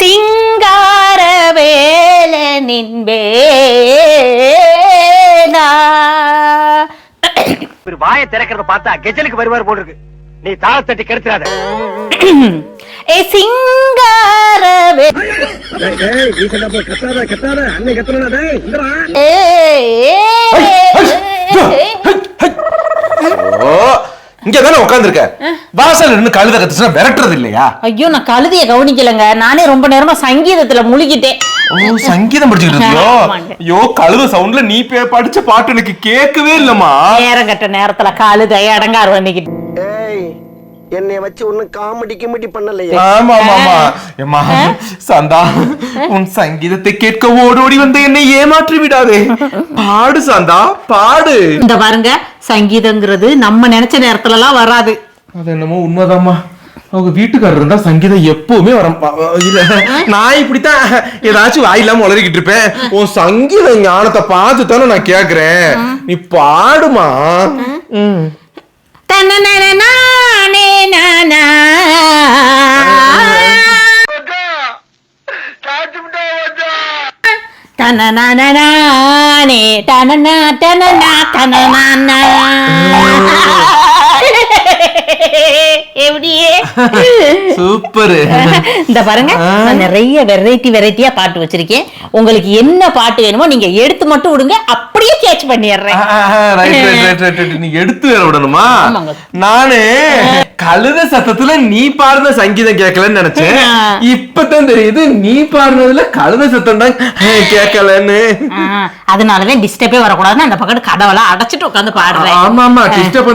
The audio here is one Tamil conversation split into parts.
சிங்கார வேலனின் வேலா ஒரு வாயை திறக்கிறத பார்த்தா கெஜலுக்கு வருவார் போல் இருக்கு நீ தாள தட்டி கெடுத்துறாத. ஏ சிங்கார வே- ஏ, இங்க தானே உட்காந்துருக்க வாசல் இருந்து கழுத கத்துச்சுன்னா விரட்டுறது இல்லையா? ஐயோ நான் கழுதிய கவனிக்கலங்க. நானே ரொம்ப நேரமா சங்கீதத்துல முழுகிட்டேன். ஓ சங்கீதம் படிச்சுக்கிட்டு இருக்கியோ. ஐயோ கழுத சவுண்ட்ல நீ படிச்ச பாட்டு எனக்கு கேட்கவே இல்லம்மா. நேரம் கட்ட நேரத்துல கழுதை பண்ணிக்கிட்டு ஏய் என்னை வச்சு ஒன்னும் காமெடி கிமெடி பண்ணலையே. ஆமா ஆமா சாந்தா உன் சங்கீதத்தை கேட்க ஓடோடி வந்து என்னை ஏமாற்றி விடாதே. பாடு சாந்தா பாடு. இந்த பாருங்க சங்கீதங்கிறது நம்ம நினைச்ச நேரத்துல எல்லாம் வராது. அது என்னமோ உண்மைதாம்மா. அவங்க வீட்டுக்காரர் இருந்தா சங்கீதம் எப்பவுமே வர இல்ல நான் இப்படித்தான் ஏதாச்சும் வாயில்லாம உளறிக்கிட்டு இருப்பேன். உன் சங்கீத ஞானத்தை பார்த்து தானே நான் கேக்குறேன். நீ பாடுமா? ఏమిటి? எப்படியே சூப்பர். இந்த பாருங்க நான் நிறைய வெரைட்டி வெரைட்டியா பாட்டு வச்சிருக்கேன். உங்களுக்கு என்ன பாட்டு வேணுமோ நீங்க எடுத்து மட்டும் விடுங்க அப்படியே கேட்ச் பண்ணிடுறேன். Right right right right right. நீ எடுத்து வேற விடணுமா. நானு கழுத சத்தத்துல நீ பாடுன சங்கீதம் கேட்கலன்னு நினைச்சேன். இப்பதான் தெரியுது நீ பாடுனதுல கழுத சத்தம் தான் கேட்கலன்னு. ஆ, அதனாலதான் டிஸ்டர்பே வரக்கூடாதுன்னு அந்த பக்கத்து கதவெல்லாம் அடைச்சிட்டு உட்காந்து பாடுறேன். ஆமா ஆமா டிஸ்டர்ப்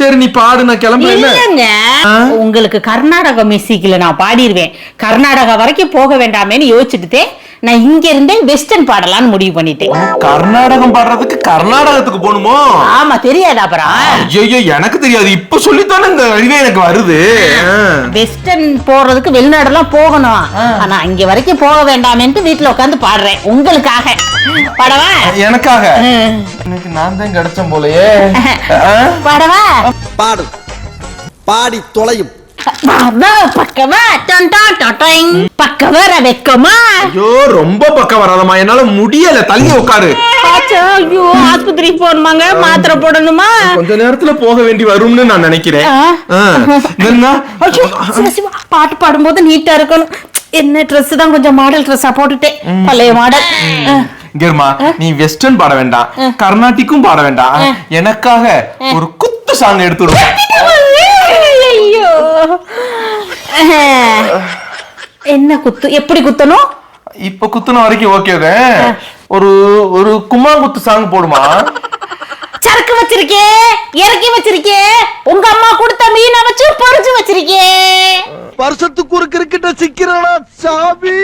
சரி நீ பாடு நான் கிளம்புறேன் உங்களுக்கு கர்நாடக மியூசிக்ல நான் பாடிடுவேன் கர்நாடகா வரைக்கும் போக வேண்டாமேன்னு யோசிச்சுட்டு நான் இங்க இருந்தே வெஸ்டர்ன் பாடலாம்னு முடிவு பண்ணிட்டேன். கர்நாடகம் பாடுறதுக்கு கர்நாடகத்துக்கு போகணுமோ? ஆமா தெரியாதா அப்புறம்? ஐயோ எனக்கு தெரியாது. இப்ப சொல்லித்தானே இந்த அறிவே எனக்கு வருது. வெஸ்டர்ன் போறதுக்கு வெளிநாடெல்லாம் போகணும். ஆனா இங்க வரைக்கும் போக வேண்டாமேன்ட்டு வீட்டுல உட்காந்து பாடுறேன். உங்களுக்காக. பாடவா? எனக்காக. எனக்கு நான் தான் கிடைச்சேன் போலயே? பாடவா? பாடு. பாடி தொலையும். டன். பக்கவர வெக்கமா? ஐயோ ரொம்ப பக்கம் வராதம்மா. என்னால முடியல. தள்ளி உட்காரு. ஆச்சா, ஐயோ ஆஸ்பத்திரிக்கு போகணுமாங்க? மாத்திரை போடணுமா? கொஞ்ச நேரத்துல போக வேண்டி வரும்னு நான் நினைக்கிறேன். பாட்டு பாடும்போது நீட்டா இருக்கணும். என்ன Dress தான் கொஞ்சம் மாடல் ட்ரெஸ்ஸா போட்டுட்டேன். பழைய மாடல் இங்க இருமா நீ வெஸ்டர்ன் பாட வேண்டாம். கர்நாடிக்கும் பாட வேண்டாம். எனக்காக ஒரு குத்து சாங் எடுத்து விடு. ஐயோ என்ன குத்து? எப்படி குத்தணும்? இப்ப குத்துன வரைக்கும் ஓகே ஒரு ஒரு கும்மா குத்து சாங் போடுமா? சரக்கு வச்சிருக்கே இறக்கி வச்சிருக்கே உங்க அம்மா கொடுத்த மீனை வச்சு பொரிச்சு வச்சிருக்கே. வருஷத்துக்கு ஒரு கிரிக்கெட்ட சிக்கிறனா சாமி?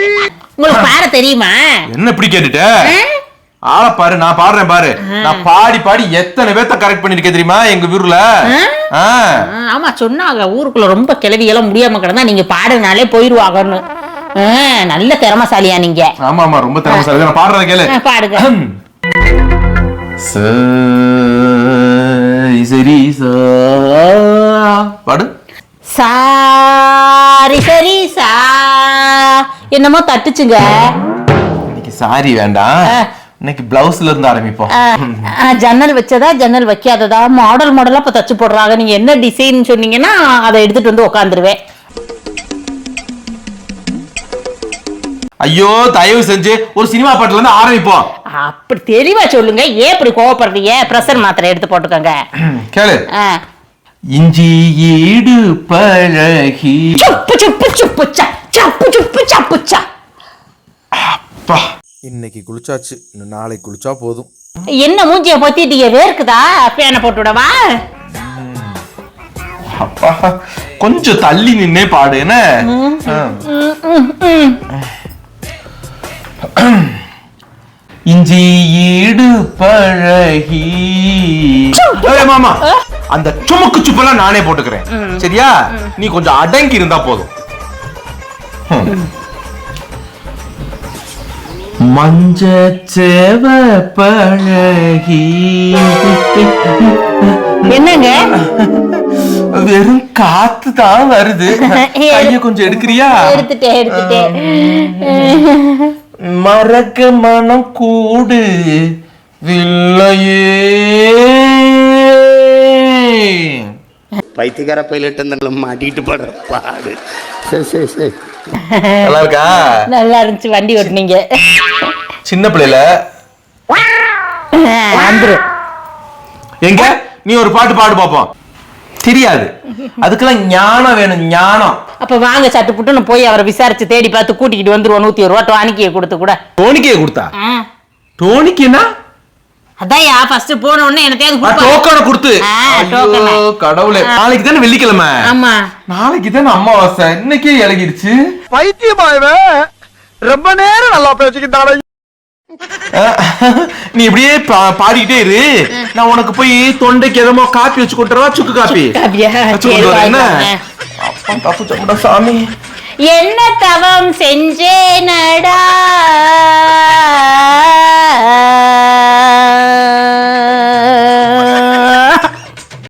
உங்களுக்கு பாட தெரியுமா? என்ன இப்படி கேட்டுட்ட? ஆளை பாரு நான் பாடுறேன் பாரு. நான் பாடி பாடி எத்தனை பேர்த்த கரெக்ட் பண்ணிருக்கேன் தெரியுமா எங்க ஊர்ல? ஆமா சொன்னாங்க. ஊருக்குள்ள ரொம்ப கிளவி எல்லாம் முடியாம கிடந்தா நீங்க பாடுனாலே போயிருவாங்கன்னு. நல்ல திறமசாலியா நீங்க. ஆமா ஆமா ரொம்ப திறமைசாலி நான் பாடுறத கேளு. பாடுங்க. சரி சரி சா பாடு. சாரி சரி சா என்னமோ தட்டுச்சுங்க. இன்னைக்கு சாரி வேண்டாம். இன்னைக்கு பிளவுஸ்ல இருந்து ஆரம்பிப்போம். ஜன்னல் வச்சதா ஜன்னல் வைக்காததா? மாடல் மாடலா இப்ப தச்சு போடுறாங்க. நீங்க என்ன டிசைன் சொன்னீங்கன்னா அதை எடுத்துட்டு வந்து உட்காந்துருவேன் ஐயோ தயவு செஞ்சு ஒரு சினிமா பாட்டுல இருந்து ஆரம்பிப்போம். அப்படி தெளிவா சொல்லுங்க. ஏன் இப்படி கோவப்படுறீங்க? பிரஷர் மாத்திரை எடுத்து போட்டுக்கோங்க. கேளு. இஞ்சி ஈடு பழகி. சுப்பு சுப்பு சப்பு சா அப்பா இன்னைக்கு குளிச்சாச்சு. இன்னும் நாளைக்கு குளிச்சா போதும். என்ன மூஞ்சிய பொத்திட்டீங்க? வேர்க்குதா? பேனை போட்டு விடவா? அப்பா கொஞ்சம் தள்ளி நின்னே பாடு என்ன. இஞ்சி ஈடு பழகி. மாமா அந்த சுமக்கு சுப்பெல்லாம் நானே போட்டுக்கிறேன். சரியா? நீ கொஞ்சம் அடங்கி இருந்தா போதும். மஞ்ச சேவ பழகி என்னங்க? வெறும் காத்து தான் வருது. கைய கொஞ்சம் எடுக்கிறியா? எடுத்துட்டேன் எடுத்துட்டேன். மறக்க மனம் கூடு வில்லையே. பைத்தியக்கார பைலட் அந்த மாட்டிட்டு படுற பாடு. சரி சரி சரி. நல்லா இருக்கா? நல்லா இருந்துச்சு வண்டி ஓட்டுனீங்க. சின்ன பிள்ளைல வந்துரும் எங்க? நீ ஒரு பாட்டு பாடு பாப்போம். தெரியாது. அதுக்கெல்லாம் ஞானம் வேணும் ஞானம். அப்ப வாங்க சட்டு புட்டுன்னு போய் அவரை விசாரிச்சு தேடி பார்த்து கூட்டிக்கிட்டு வந்துருவோம். நூத்தி ஒரு ரூபா டானிக்கியை கொடுத்து கூட. டோனிக்கே கொடுத்தா. டோனிக்குன்னா? அதையா ஃபர்ஸ்ட் போன உடனே எனக்கு டோக்கன் கொடுத்து. கடவுளே. நாளைக்கு தானே வெள்ளிக்கிழமை? ஆமா. நாளைக்கு தானே அமாவாசை. இன்னைக்கே இறங்கிடுச்சு. பைத்தியமா ரொம்ப நேரம் நல்லா பேசிக்கிட்டாடா. நீ இப்படியே பாடிக்கிட்டே இரு. நான் உனக்கு போய் தொண்டைக்கு எதமோ காப்பி வச்சு கொடுத்துறவா சுக்கு காப்பி. என்ன? சாமி. என்ன தவம் செஞ்சேனடா.